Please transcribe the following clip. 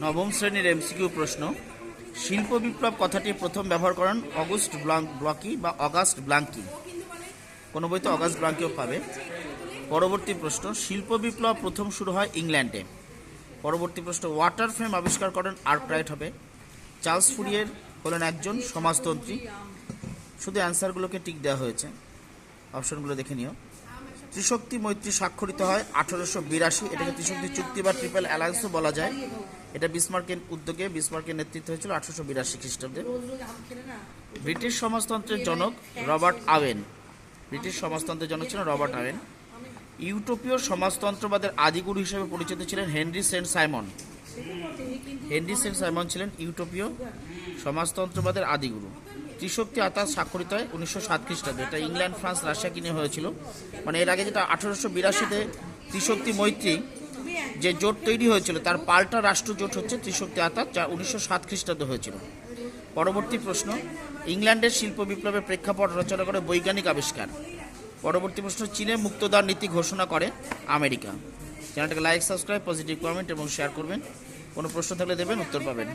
নবম শ্রেণির এমসিকিউ প্রশ্ন, শিল্প বিপ্লব কথাটি প্রথম ব্যবহার করেন অগস্ট ব্লাঙ্ক ব্লকি বা অগাস্ট ব্লাঙ্কি। কোনো বইতে অগাস্ট ব্লাঙ্কিও পাবে। পরবর্তী প্রশ্ন, শিল্প বিপ্লব প্রথম শুরু হয় ইংল্যান্ডে। পরবর্তী প্রশ্ন, ওয়াটার ফ্রেম আবিষ্কার করেন আর্করাইট হবে। চার্লস ফুরিয়ের হলেন একজন সমাজতন্ত্রী। শুধু অ্যান্সারগুলোকে টিক দেওয়া হয়েছে। অপশনগুলো দেখে নিও। ত্রিশক্তি মৈত্রী স্বাক্ষরিত হয় আঠারোশো বিরাশি। এটাকে ত্রিশক্তি চুক্তি বা ট্রিপল অ্যালায়েন্সও বলা যায়। এটা বিসমার্কের উদ্যোগে বিসমার্কের নেতৃত্ব হয়েছিল আঠারোশো বিরাশি খ্রিস্টাব্দে। ব্রিটিশ সমাজতন্ত্রের জনক রবার্ট আওয়েন ব্রিটিশ সমাজতন্ত্রের জনক ছিলেন রবার্ট আওয়েন ইউটোপীয় সমাজতন্ত্রবাদের আদিগুরু হিসেবে পরিচিত ছিলেন Henry Saint Simon. Henry Saint Simon ছিলেন ইউটোপীয় সমাজতন্ত্রবাদের আদিগুরু। ত্রিশক্তি আতাস স্বাক্ষরিত হয় উনিশশো সাত খ্রিস্টাব্দে। এটা ইংল্যান্ড, ফ্রান্স, রাশিয়া কিনে হয়েছিল। মানে এর আগে যেটা আঠারোশো বিরাশিতে ত্রিশক্তি মৈত্রী যে জোট তৈরি হয়েছিল, তার পাল্টা রাষ্ট্র জোট হচ্ছে ত্রিশক্তি আতাত যা উনিশশো সাত খ্রিস্টাব্দে হয়েছিল। পরবর্তী প্রশ্ন, ইংল্যান্ডের শিল্প বিপ্লবের প্রেক্ষাপট রচনা করে বৈজ্ঞানিক আবিষ্কার। পরবর্তী প্রশ্ন, চীনে মুক্তদার নীতি ঘোষণা করে আমেরিকা। চ্যানেলটাকে লাইক সাবস্ক্রাইব পজিটিভ কমেন্ট এবং শেয়ার করবেন। কোনো প্রশ্ন থাকলে দেবেন, উত্তর পাবেন।